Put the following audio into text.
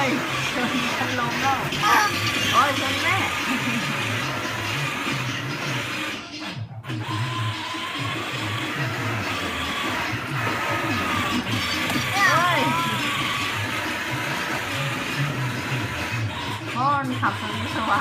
เยชนฉันลงแล้วโอ้ยชนแม่อ้ยอนขับทางวิสวะ